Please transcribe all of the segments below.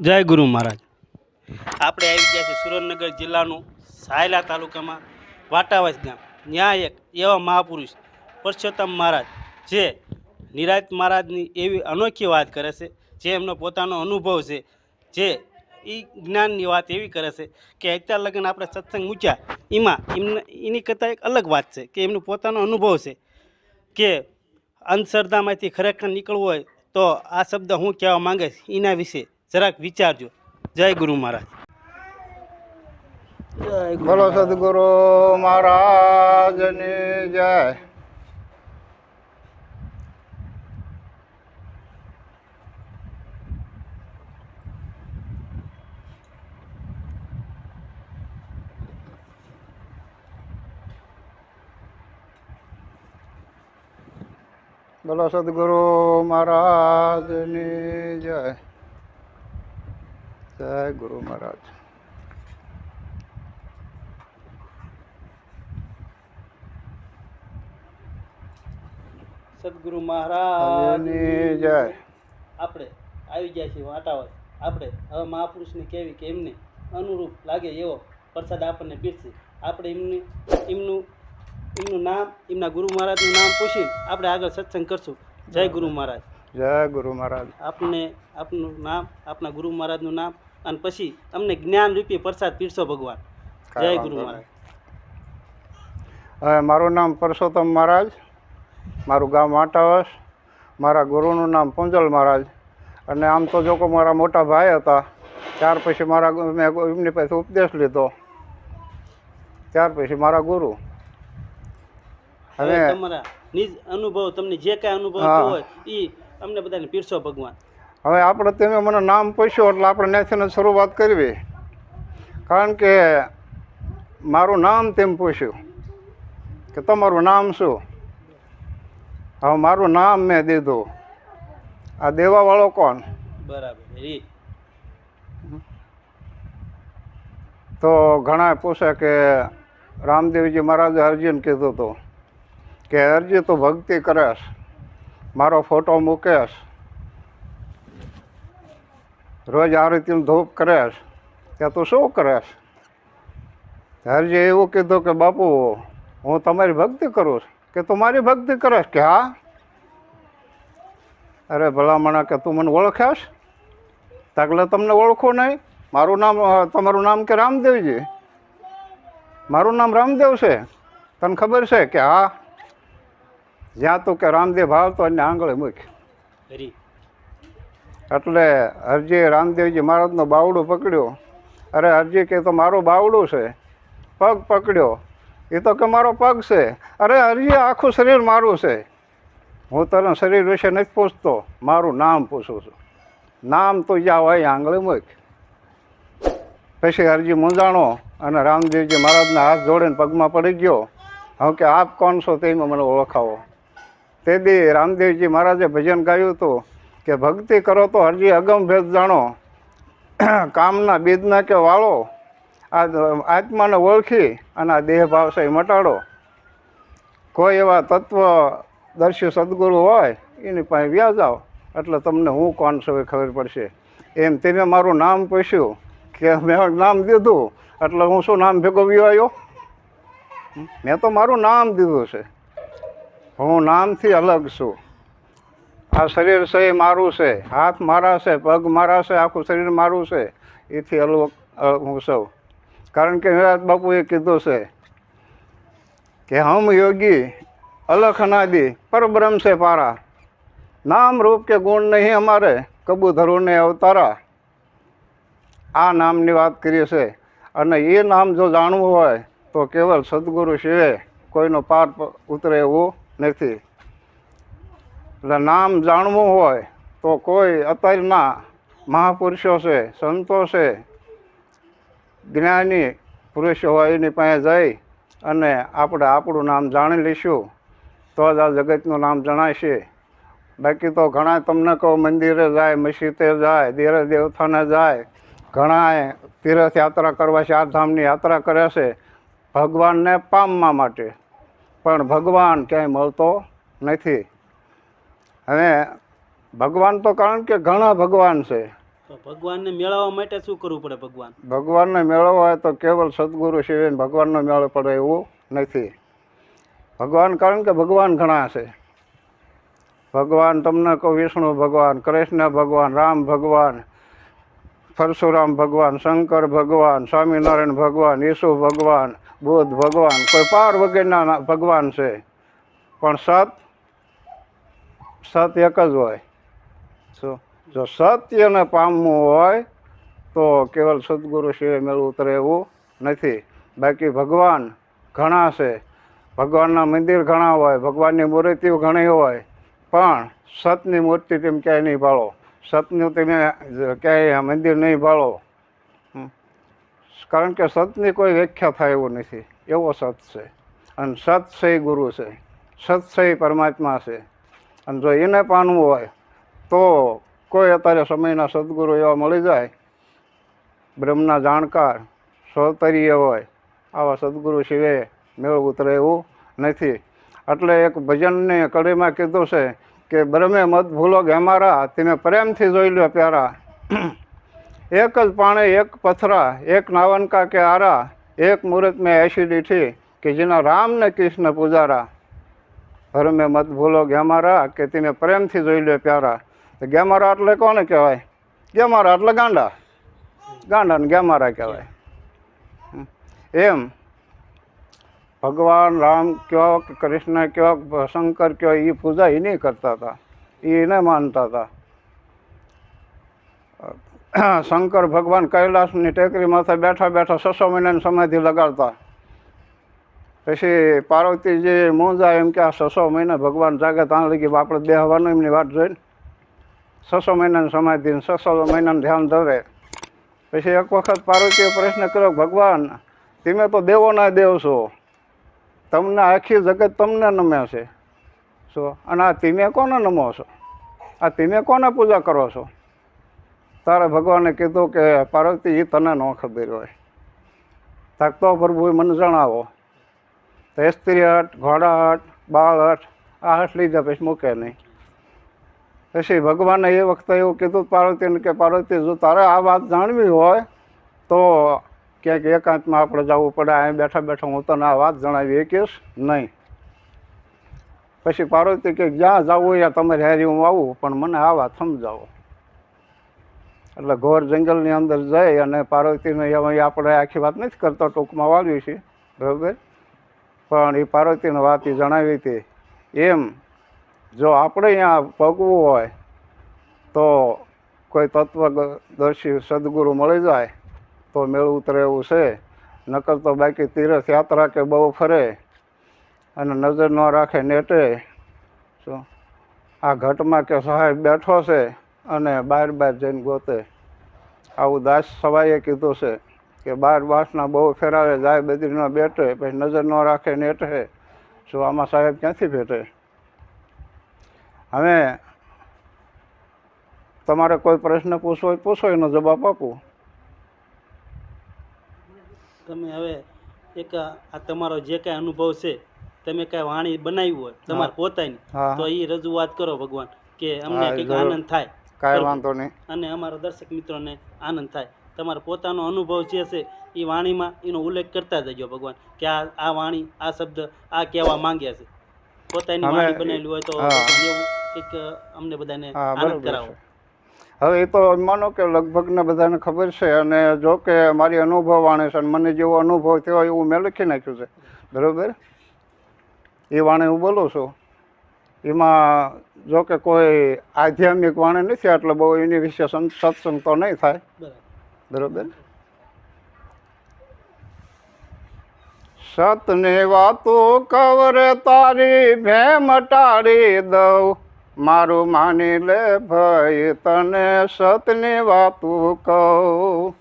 જય ગુરુ મહારાજ. આપણે આવી ગયા છે સુરેન્દ્રનગર જિલ્લાનું સાયલા તાલુકામાં વાટાવાસ ગામ. ત્યાં એક એવા મહાપુરુષ, પરસોત્તમ મહારાજ, જે નિરાજ મહારાજની એવી અનોખી વાત કરે છે, જે એમનો પોતાનો અનુભવ છે, જે એ જ્ઞાનની વાત એવી કરે છે કે અત્યાર લગ્ન આપણે સત્સંગ મૂક્યા એમાં એમને, એની કરતાં એક અલગ વાત છે કે એમનો પોતાનો અનુભવ છે કે અંધશ્રદ્ધામાંથી ખરેખર નીકળવું હોય તો આ શબ્દ હું કહેવા માંગે એના વિશે જરાક વિચારજો. જય ગુરુ મહારાજ. બોલો સદગુરુ મહારાજની જય. બોલો સદગુરુ મહારાજની જય. જય ગુરુ મહારાજ. સદગુરુ મહારાજ. જય. આપણે આવી ગયા છીએ વાટાવર આપણે હવે મહાપુરુષને કેવી કે એમને અનુરૂપ લાગે એવો પ્રસાદ આપણને પીરશે આપણે એમની એમનું એમનું નામ એમના ગુરુ મહારાજનું નામ પૂછીને આપણે આગળ સત્સંગ કરશું. જય ગુરુ મહારાજ. જય ગુરુ મહારાજ. આપને આપનું નામ આપના ગુરુ મહારાજનું નામ અને પછી અમને જ્ઞાન રૂપી પ્રસાદ પીરસો ભગવાન. જય ગુરુ મહારાજ હવે મારું નામ પરસોત્તમ મહારાજ મારું ગામ આટાવસ મારા ગુરુનું નામ પુંજલ મહારાજ. અને આમ તો જો મારા મોટા ભાઈ હતા ત્યાર પછી મારા મેં એમની પાસે ઉપદેશ લીધો. ત્યાર પછી મારા ગુરુ. હવે તમારા નિજ અનુભવ તમને જે કાંઈ અનુભવ. હોય એ અમને બધાને પીરસો ભગવાન. હવે આપણે તમે મને નામ પૂછ્યું એટલે આપણે ત્યાંથી શરૂઆત કરવી. કારણ કે મારું નામ તેમ પૂછ્યું કે તમારું નામ શું? હવે મારું નામ મેં દીધું. આ દેવાવાળો કોણ? બરાબર તો ઘણા પૂછે કે રામદેવજી મહારાજે અર્જુન કીધું હતું કે અરજી તું ભક્તિ કરેશ મારો ફોટો મૂકેશ રોજ આરતીનું ધૂપ કરેશ કે તું શું કરેશ હરજી એવું કીધું કે, બાપુ, હું તમારી ભક્તિ કરું છું. કે, તું મારી ભક્તિ કરેશ કે, હા. અરે, ભલામણા, કે તું મને ઓળખ્યાશ તાકલે તમને ઓળખું નહીં? મારું નામ, તમારું નામ કે રામદેવજી? મારું નામ રામદેવ છે? તને ખબર છે કે, હા. જ્યાં તું કે રામદેવ ભાવ તો એને આંગળે મૂક. એટલે હરજી રામદેવજી મહારાજનો બાવડું પકડ્યો. અરે હરજી કે તો મારું બાવડું છે. પગ પકડ્યો. એ તો કે મારો પગ છે. અરે હરજી આખું શરીર મારું છે. હું તને શરીર વિશે નથી પૂછતો. મારું નામ પૂછું છું. નામ તો જ્યાં હોય આંગળે મૂક. પછી હરજી મૂંઝાણો અને રામદેવજી મહારાજના હાથ જોડીને પગમાં પડી ગયો. હવે કે આપ કોણ છો તેમાં મને ઓળખાવો. તે દી રામદેવજી મહારાજે ભજન ગાયું હતું. કે ભક્તિ કરો તો હરજી અગમ ભેદ જાણો. કામના બીજના કે વાળો. આ આત્માને ઓળખી અને આ દેહ ભાવ છે મટાડો. કોઈ એવા તત્વ દર્શી સદગુરુ હોય, એની પાસે વ્યાજ આવ એટલે તમને હું કોણ છું એ ખબર પડશે. એમ તેને મારું નામ પૂછ્યું કે મેં નામ દીધું, એટલે હું શું નામ ભેગો વ્યો આવ્યો મેં તો મારું નામ દીધું છે. હું નામથી અલગ છું. આ શરીર છે એ મારું છે. હાથ મારા છે, પગ મારા છે, આખું શરીર મારું છે. એથી અલગ હું સૌ. કારણ કે નિરાજ બાપુએ કીધું છે કે હમ યોગી, અલખ અનાદિ, પરબ્રહ્મ છે પારા. નામ રૂપ કે ગુણ નહીં અમારે કબૂધરોને અવતારા. આ નામની વાત કરીએ છે. અને એ નામ જો જાણવું હોય તો કેવળ સદગુરુ શિવે, કોઈનો પાર ઉતરે એવું નથી. એટલે નામ જાણવું હોય તો કોઈ અત્યારના મહાપુરુષો છે, સંતો છે, જ્ઞાની પુરુષ હોય એની પાસે જઈ અને આપણે આપણું નામ જાણી લઈશું. તો જ આ જગતનું નામ જણાશે. બાકી તો ઘણા તમને કહો, મંદિરે જાય, મસ્જિદે જાય, દેરે દેવથાને જાય ઘણા તીર્થયાત્રા કરવા ચાર ધામની યાત્રા કરે છે, ભગવાનને પામવા માટે. પણ ભગવાન ક્યાંય મળતો નથી. હવે ભગવાન તો કારણ કે ઘણા ભગવાન છે. તો ભગવાનને મેળવવા માટે શું કરવું પડે ભગવાન? ભગવાનને મેળવવા હોય તો કેવલ સદગુરુ સિવાય ભગવાનનો મેળો પડે એવું નથી. ભગવાન કારણ કે ભગવાન ઘણા છે. ભગવાન તમને કહો વિષ્ણુ ભગવાન કૃષ્ણ ભગવાન રામ ભગવાન પરશુરામ ભગવાન શંકર ભગવાન સ્વામિનારાયણ ભગવાન ઈસુ ભગવાન બુદ્ધ ભગવાન કોઈ પાર વગેરેના ભગવાન છે. પણ સત સત એક જ હોય. શું જો સત્યને પામવું હોય, તો કેવલ સદગુરુ સિવાય મેળવું ઉતરે એવું નથી. બાકી ભગવાન ઘણા છે. ભગવાનના મંદિર ઘણા હોય, ભગવાનની મૂર્તિઓ ઘણી હોય, પણ સતની મૂર્તિ તમે ક્યાંય નહીં ભાળો. સતનું તમે ક્યાંય મંદિર નહીં ભાળો. કારણ કે સતની કોઈ વ્યાખ્યા થાય એવું નથી. એવો સત છે. અને સત છે ગુરુ છે. સત છે પરમાત્મા છે. અને જો એને પાનવું હોય, તો કોઈ અત્યારે સમયના સદગુરુ એવા મળી જાય, બ્રહ્મના જાણકાર, સ્વતરીય હોય, આવા સદગુરુ સિવાય મેળ ઉતરે એવું નથી. એટલે એક ભજનની કડીમાં કીધું છે કે, બ્રહ્મે મત ભૂલો ગેમારા તમે પ્રેમથી જોઈ લો પ્યારા. એક જ પાણે એક પથરા, એક નાવનકા કે આરા, એક મુહૂર્ત મેં એસી દીઠી કે જેના રામ ને કૃષ્ણ પૂજારા. ધર્મે મત ભૂલો ગેમારા કે તમે પ્રેમથી જોઈ લો પ્યારા. તો ગેમારા એટલે કોને કહેવાય? ગેમારા એટલે ગાંડા. ગાંડા ને ગેમારા કહેવાય. હમ. એમ. ભગવાન રામ કયો કે કૃષ્ણ કયો કે શંકર કયો એ પૂજા એ નહીં કરતા હતા એ એને માનતા હતા શંકર ભગવાન કૈલાસની ટેકરી માથે બેઠા બેઠા છસો મહિનાની સમાધિ લગાડતા. પછી પાર્વતીજી મૂંઝા એમ કે આ છસો મહિના ભગવાન જાગે ત્યાં લગી આપણે બેહવાનું એમની વાત જોઈને છસો મહિનાની સમાધિ ને છસો મહિનાનું ધ્યાન ધરે. પછી એક વખત પાર્વતીએ પ્રશ્ન કર્યો, ભગવાન, તમે તો દેવોના દેવ છો. તમને આખી જગત તમને નમે છે. શું? અને આ તમે કોને નમો છો? આ તમે કોને પૂજા કરો છો? તારે ભગવાને કીધું કે પાર્વતી એ તને ન ખબર હોય. થાકતો પ્રભુએ મને જણાવો. તો સ્ત્રી હટ ઘોડા હટ બાળ હટ આ હટ લીધા પછી મૂકે નહીં. પછી ભગવાને એ વખતે એવું કીધું પાર્વતીને કે, પાર્વતી, જો તારે આ વાત જાણવી હોય, તો ક્યાંક એકાંતમાં આપણે જવું પડે, અહીં બેઠા બેઠા હું તને આ વાત જણાવી શકીશ નહીં. પછી પાર્વતી કે, જ્યાં જવું યા તમારે હેરી હું આવું, પણ મને આ વાત સમજાવો. એટલે ઘોર જંગલની અંદર જઈ અને પાર્વતીને આપણે આખી વાત નથી કરતા, ટૂંકમાં વાળવી છે બરાબર? પણ એ પાર્વતીને વાત એ જણાવી હતી. એમ, જો આપણે અહીંયા પગવું હોય, તો કોઈ તત્વદર્શી સદગુરુ મળી જાય, તો મેળ ઉતરે એવું છે. નકર તો બાકી તીર્થયાત્રા કે બહુ ફરે, અને નજર ન રાખે નેટે. શું આ ઘટમાં કે સહાય બેઠો છે અને બાર બાર જઈને ગોતે. આવું દાસ સવાઈએ કીધું છે. કે બાર બાસના બહુ ફેરાવે જાય બદ્રીના બેઠે પછી નજર ન રાખે નેઠે શું આમાં સાહેબ ક્યાંથી ભેટે? હવે તમારે કોઈ પ્રશ્ન પૂછવો હોય પૂછો એનો જવાબ આપો. તમે હવે એક આ તમારો જે કાંઈ અનુભવ છે તમે કાંઈ વાણી બનાવી હોય તમારે પોતાની તો એ રજૂઆત કરો ભગવાન કે અમને કંઈક આનંદ થાય. કાંઈ વાંધો નહીં. અને અમારા દર્શક મિત્રોને આનંદ થાય. તમારો પોતાનો અનુભવ જે છે એ વાણીમાં એનો ઉલ્લેખ કરતા જજો ભગવાન કે આ આ વાણી આ શબ્દ આ કહેવા માંગ્યા છે. પોતાની વાણી બનેલી હોય તો એવું કંઈક અમને બધાને આનંદ કરાવો. હવે એ તો માનો કે લગભગને બધાને ખબર છે અને જો કે મારી અનુભવ વાણી છે મને જેવો અનુભવ થયો એવું મેં લખી નાખ્યું છે. બરાબર? એ વાણે હું બોલું છું. એમાં જો કે કોઈ આધ્યાત્મિક વાણી નથી એટલે બહુ એની વિશે સત્સંગ તો નહીં થાય. બરાબર? સતને વાતો કવર તારી ભે મટાડી દઉં. મારું માની લે ભાઈ, તને સતની વાતું કહું.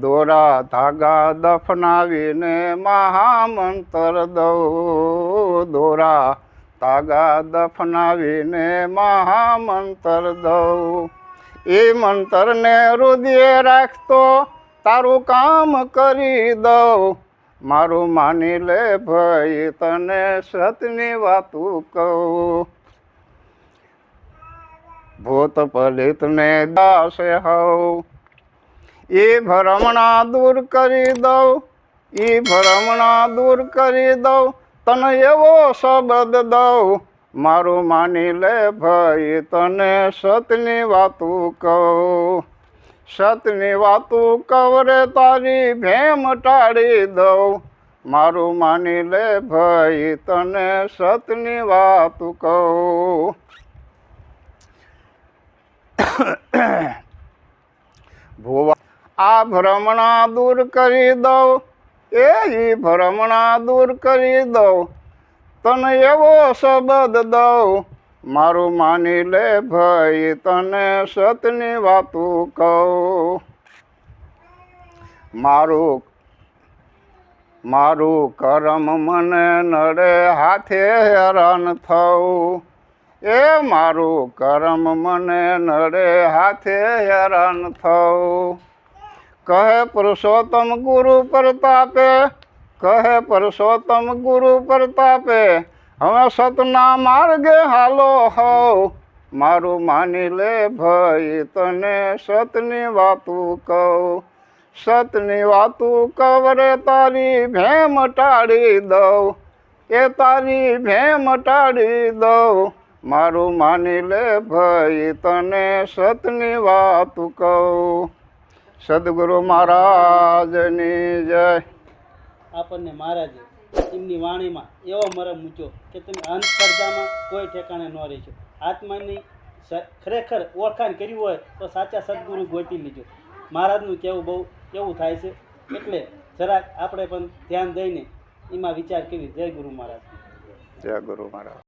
દોરા ધાગા દફનાવીને મહામંત્ર દઉં. દોરા ધાગા દફનાવીને મહામંત્ર દઉં. એ મંતરને હૃદય રાખતો, તારું કામ કરી દઉં. મારું માની લે ભાઈ, તને સતની વાતું કહું. ભૂત પલિતને દાસે હવ એ ભરમણા દૂર કરી દઉં. એ ભરમણા દૂર કરી દઉં. તને એવો શબ્દ દઉં. મારું માની લે ભાઈ, તને સતની વાતું કહું. સતની વાતું કવરે તારી ભેમ ટાળી દઉં. મારું માની લે ભાઈ, તને સતની વાતું કહું. ભુવા, આ ભ્રમણા દૂર કરી દઉં. એ ભ્રમણા દૂર કરી દઉં. તને એવો શબ્દ દઉં, મારું માની લે ભાઈ, તને સતની વાતું કહું. મારું મારું કરમ મને નડે હાથે હેરાન થવું એ મારું કરમ મને નડે હાથે હેરાન થવું કહે પુરુષોત્તમ ગુરુ પ્રતાપે કહે પુરુષોત્તમ ગુરુ પ્રતાપે હવે સતના માર્ગે હાલો હોવ મારું માની લે ભાઈ તને સતની વાતું કહું સતની વાતું કવરે તારી ભેમ ટાળી દઉં એ તારી ભેમ ટાળી દઉં મારું માની લે ભાઈ તને સતની વાતું કહું સદગુરુ મહારાજની જય આપણને મહારાજે એમની વાણીમાં એવો મરમ મૂક્યો કે તમે અંધશ્રદ્ધામાં કોઈ ઠેકાણે ન રહેશો. આત્માની ખરેખર ઓળખાણ કરી હોય તો સાચા સદગુરુ ગોતી લીજો. મહારાજનું કહેવું બહુ એવું થાય છે. એટલે જરાક આપણે પણ ધ્યાન દઈને એમાં વિચાર કરી. જય ગુરુ મહારાજ. જય ગુરુ મહારાજ.